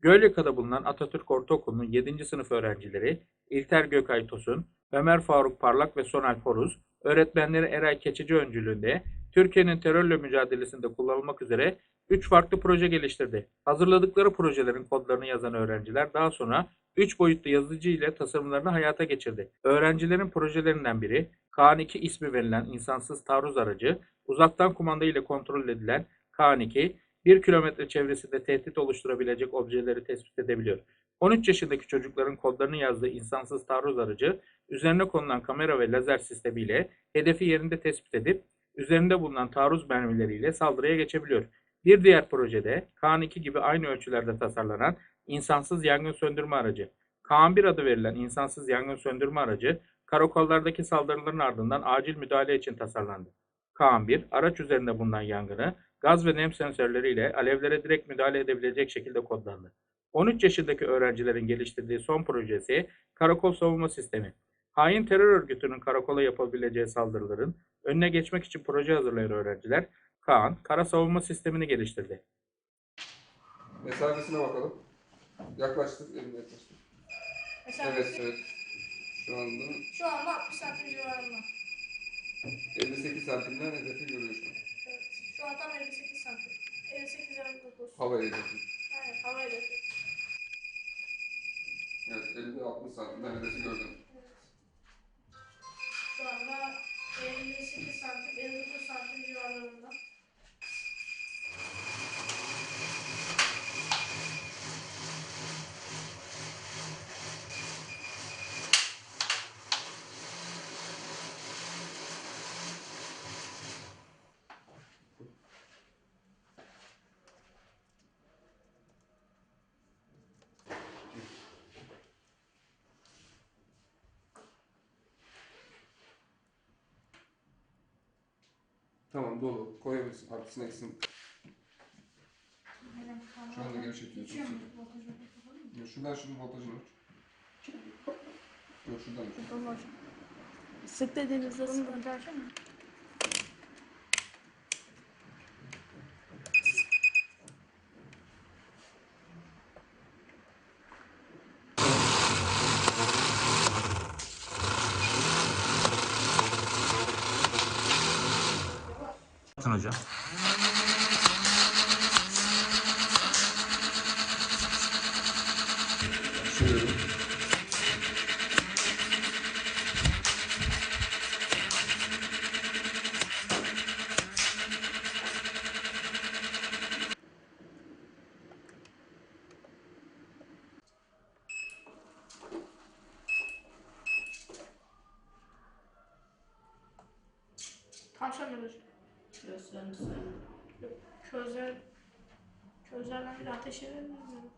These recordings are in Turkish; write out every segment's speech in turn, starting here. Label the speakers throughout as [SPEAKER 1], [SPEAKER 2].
[SPEAKER 1] Gölyaka'da bulunan Atatürk Ortaokulu'nun 7. sınıf öğrencileri İlter Gökay Tosun, Ömer Faruk Parlak ve Sonal Foruz, öğretmenleri Eray Keçici öncülüğünde Türkiye'nin terörle mücadelesinde kullanılmak üzere 3 farklı proje geliştirdi. Hazırladıkları projelerin kodlarını yazan öğrenciler daha sonra 3 boyutlu yazıcı ile tasarımlarını hayata geçirdi. Öğrencilerin projelerinden biri Kaan-2 ismi verilen insansız taarruz aracı, uzaktan kumanda ile kontrol edilen Kaan-2, 1 kilometre çevresinde tehdit oluşturabilecek objeleri tespit edebiliyor. 13 yaşındaki çocukların kodlarını yazdığı insansız taarruz aracı, üzerine konulan kamera ve lazer sistemiyle hedefi yerinde tespit edip, üzerinde bulunan taarruz mermileriyle saldırıya geçebiliyor. Bir diğer projede Kaan-2 gibi aynı ölçülerde tasarlanan insansız yangın söndürme aracı. Kaan-1 adı verilen insansız yangın söndürme aracı, karakollardaki saldırıların ardından acil müdahale için tasarlandı. Kaan-1, araç üzerinde bulunan yangını gaz ve nem sensörleriyle alevlere direkt müdahale edebilecek şekilde kodlandı. 13 yaşındaki öğrencilerin geliştirdiği son projesi Karakol Savunma Sistemi. Hain terör örgütünün karakola yapabileceği saldırıların önüne geçmek için proje hazırlayan öğrenciler Kaan, kara savunma sistemini geliştirdi.
[SPEAKER 2] Mesafesine bakalım. Yaklaştır, elini yaklaştır.
[SPEAKER 3] Mesela
[SPEAKER 2] Evet, evet. Şu anda
[SPEAKER 3] şu anda 60 santim civarında.
[SPEAKER 2] 58 santimden hedefi görüyor şu
[SPEAKER 3] tam 58 santim. 58 59.
[SPEAKER 2] Hava hedefi.
[SPEAKER 3] Aynen hava hedefi.
[SPEAKER 2] Evet, 50 60 santimden hedefi gördüm.
[SPEAKER 3] Şu anda 58 santim, 59 santim civarlarında.
[SPEAKER 2] Tamam dolu. Koyabilirsin. Artısını eksin. Şu anda gevşetiyorsun. Ya Şuradan şunun voltajını ölç. Yok şuradan ölç.
[SPEAKER 4] Sık dediğinizde sıkıntı.
[SPEAKER 1] Atın hocam.
[SPEAKER 2] Şöyle.
[SPEAKER 3] Tam söndürücü. Yok, Közler, közlerden bir ateş bilmiyorum.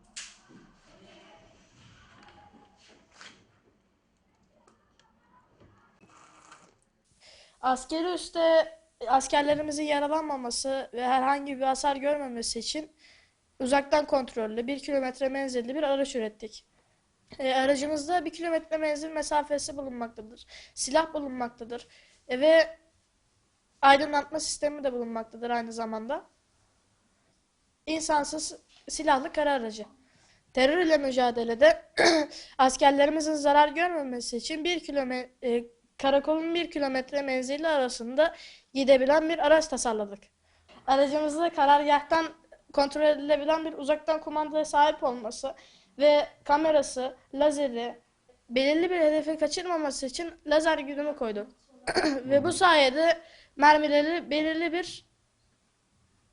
[SPEAKER 4] Askeri üste askerlerimizin yaralanmaması ve herhangi bir hasar görmemesi için uzaktan kontrollü bir kilometre menzilli bir araç ürettik. E, aracımızda bir kilometre menzil mesafesi bulunmaktadır. Silah bulunmaktadır. E, ve aydınlatma sistemi de bulunmaktadır aynı zamanda. İnsansız silahlı kara aracı. Terör ile mücadelede askerlerimizin zarar görmemesi için bir kilometre karakolun bir kilometre menzili arasında gidebilen bir araç tasarladık. Aracımızda karargahtan kontrol edilebilen bir uzaktan kumandaya sahip olması ve kamerası, lazeri, belirli bir hedefi kaçırmaması için lazer güdümü koyduk. ve bu sayede mermileri belirli bir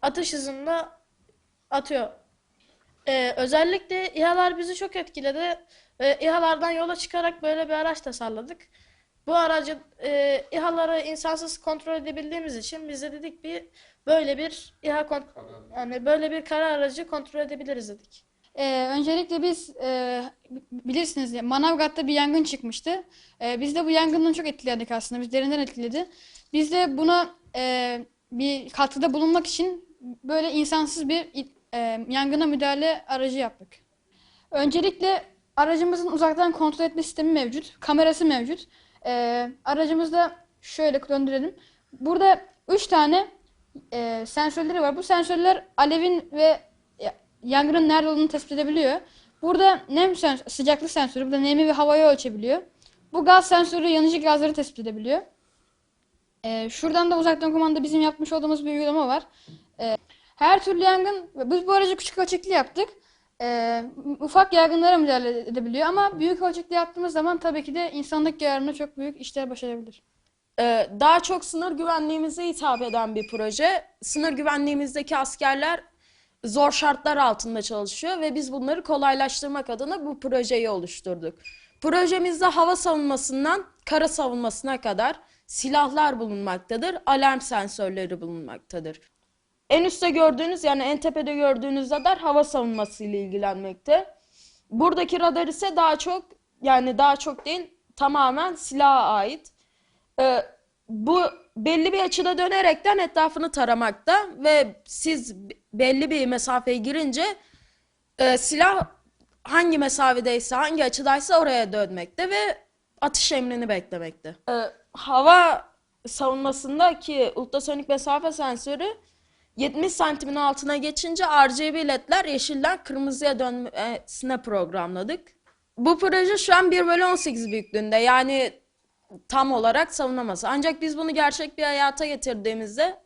[SPEAKER 4] atış hızında atıyor. Ee, özellikle İHA'lar bizi çok etkiledi. Ve İHA'lardan yola çıkarak böyle bir araç tasarladık. Bu aracı e, İHA'ları insansız kontrol edebildiğimiz için biz de dedik bir böyle bir İHA kont- yani böyle bir kara aracı kontrol edebiliriz dedik.
[SPEAKER 5] Ee, öncelikle biz e, bilirsiniz ya Manavgat'ta bir yangın çıkmıştı. Ee, biz de bu yangından çok etkilendik aslında. Biz derinden etkiledi. Biz de buna e, bir katkıda bulunmak için böyle insansız bir e, yangına müdahale aracı yaptık. Öncelikle aracımızın uzaktan kontrol etme sistemi mevcut. Kamerası mevcut. Ee, aracımızda şöyle döndürelim. Burada 3 tane e, sensörleri var. Bu sensörler alevin ve yangının nerede olduğunu tespit edebiliyor. Burada nem sens sıcaklık sensörü, burada nemi ve havayı ölçebiliyor. Bu gaz sensörü yanıcı gazları tespit edebiliyor. Ee, şuradan da uzaktan kumanda bizim yapmış olduğumuz bir uygulama var. Ee, her türlü yangın, biz bu aracı küçük ölçekli yaptık. Ee, ufak yangınlara müdahale edebiliyor ama büyük ölçekli yaptığımız zaman tabii ki de insanlık yararına çok büyük işler başarabilir.
[SPEAKER 6] Daha çok sınır güvenliğimize hitap eden bir proje. Sınır güvenliğimizdeki askerler zor şartlar altında çalışıyor ve biz bunları kolaylaştırmak adına bu projeyi oluşturduk. Projemizde hava savunmasından kara savunmasına kadar silahlar bulunmaktadır, alarm sensörleri bulunmaktadır. En üstte gördüğünüz yani en tepede gördüğünüz radar hava savunması ile ilgilenmekte. Buradaki radar ise daha çok yani daha çok değil tamamen silaha ait. Ee, bu belli bir açıda dönerekten etrafını taramakta ve siz belli bir mesafeye girince e, silah hangi mesafedeyse hangi açıdaysa oraya dönmekte ve atış emrini beklemekte. Ee, hava savunmasındaki ultrasonik mesafe sensörü 70 santimin altına geçince RGB ledler yeşilden kırmızıya dönmesine programladık. Bu proje şu an 1 bölü 18 büyüklüğünde yani tam olarak savunamaz. Ancak biz bunu gerçek bir hayata getirdiğimizde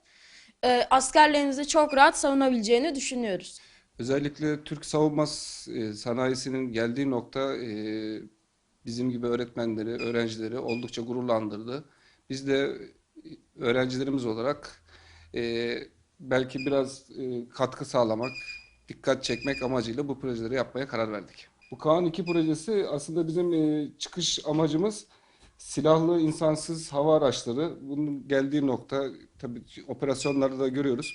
[SPEAKER 6] e, askerlerimizi çok rahat savunabileceğini düşünüyoruz.
[SPEAKER 2] Özellikle Türk savunma e, sanayisinin geldiği nokta e, bizim gibi öğretmenleri, öğrencileri oldukça gururlandırdı. Biz de öğrencilerimiz olarak e, belki biraz e, katkı sağlamak, dikkat çekmek amacıyla bu projeleri yapmaya karar verdik. Bu Kaan 2 projesi aslında bizim e, çıkış amacımız silahlı insansız hava araçları. Bunun geldiği nokta tabii operasyonlarda da görüyoruz.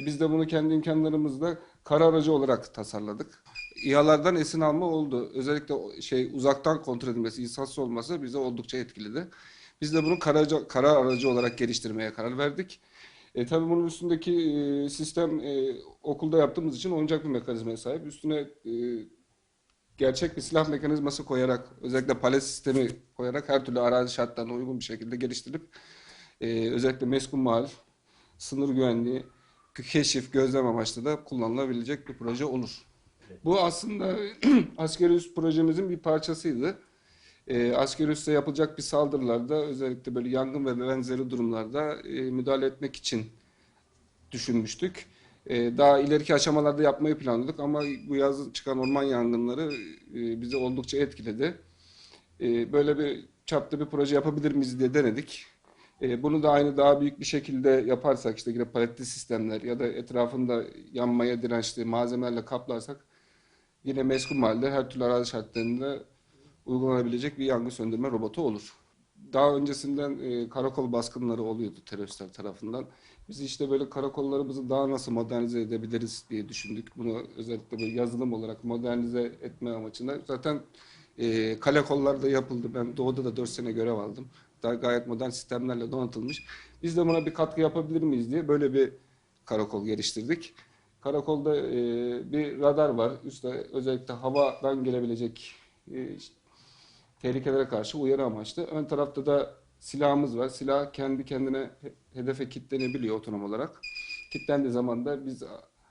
[SPEAKER 2] E biz de bunu kendi imkanlarımızla kara aracı olarak tasarladık. İHA'lardan esin alma oldu. Özellikle şey uzaktan kontrol edilmesi, insansız olması bize oldukça etkiledi. Biz de bunu kara, kara aracı olarak geliştirmeye karar verdik. E, tabii bunun üstündeki e, sistem e, okulda yaptığımız için oyuncak bir mekanizmaya sahip. Üstüne e, gerçek bir silah mekanizması koyarak, özellikle palet sistemi koyarak her türlü arazi şartlarına uygun bir şekilde geliştirip e, özellikle meskun mahal, sınır güvenliği, keşif, gözlem amaçlı da kullanılabilecek bir proje olur. Bu aslında askeri üs projemizin bir parçasıydı. E, askeri üste yapılacak bir saldırılarda özellikle böyle yangın ve benzeri durumlarda e, müdahale etmek için düşünmüştük. E, daha ileriki aşamalarda yapmayı planladık ama bu yaz çıkan orman yangınları e, bizi oldukça etkiledi. E, böyle bir çapta bir proje yapabilir miyiz diye denedik. E, bunu da aynı daha büyük bir şekilde yaparsak işte yine paletli sistemler ya da etrafında yanmaya dirençli malzemelerle kaplarsak yine meskun halde her türlü arazi şartlarında uygulanabilecek bir yangın söndürme robotu olur. Daha öncesinden e, karakol baskınları oluyordu teröristler tarafından. Biz işte böyle karakollarımızı daha nasıl modernize edebiliriz diye düşündük. Bunu özellikle böyle yazılım olarak modernize etme amacıyla. Zaten e, kale kollarda yapıldı. Ben Doğu'da da 4 sene görev aldım. Daha gayet modern sistemlerle donatılmış. Biz de buna bir katkı yapabilir miyiz diye böyle bir karakol geliştirdik. Karakolda e, bir radar var. Üstte özellikle havadan gelebilecek e, tehlikelere karşı uyarı amaçlı. Ön tarafta da silahımız var. Silah kendi kendine he- hedefe kilitlenebiliyor otonom olarak. Kilitlendiği zaman da biz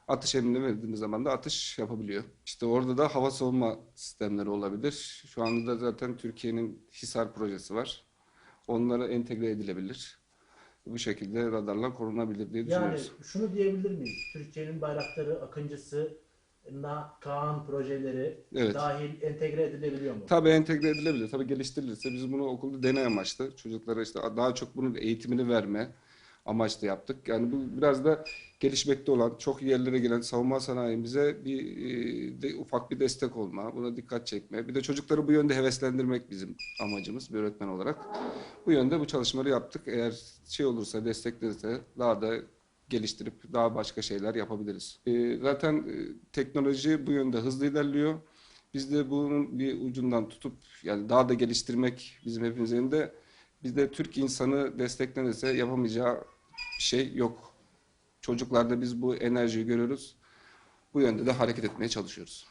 [SPEAKER 2] atış emrini verdiğimiz zaman da atış yapabiliyor. İşte orada da hava savunma sistemleri olabilir. Şu anda da zaten Türkiye'nin Hisar projesi var. Onlara entegre edilebilir. Bu şekilde radarla korunabilir diye
[SPEAKER 7] Yani
[SPEAKER 2] düşünüyoruz.
[SPEAKER 7] şunu diyebilir miyiz? Türkiye'nin bayrakları, Akıncısı, Kaan projeleri
[SPEAKER 2] Evet.
[SPEAKER 7] dahil entegre edilebiliyor mu?
[SPEAKER 2] Tabii entegre edilebilir. Tabii geliştirilirse biz bunu okulda deney amaçlı çocuklara işte daha çok bunun eğitimini verme amaçlı yaptık. Yani bu biraz da gelişmekte olan, çok yerlere gelen savunma sanayimize bir e, de, ufak bir destek olma, buna dikkat çekme. Bir de çocukları bu yönde heveslendirmek bizim amacımız bir öğretmen olarak. Bu yönde bu çalışmaları yaptık. Eğer şey olursa, desteklenirse daha da geliştirip daha başka şeyler yapabiliriz. E, zaten e, teknoloji bu yönde hızlı ilerliyor. Biz de bunun bir ucundan tutup yani daha da geliştirmek bizim hepimizin de biz de Türk insanı desteklenirse yapamayacağı şey yok. Çocuklarda biz bu enerjiyi görüyoruz. Bu yönde de hareket etmeye çalışıyoruz.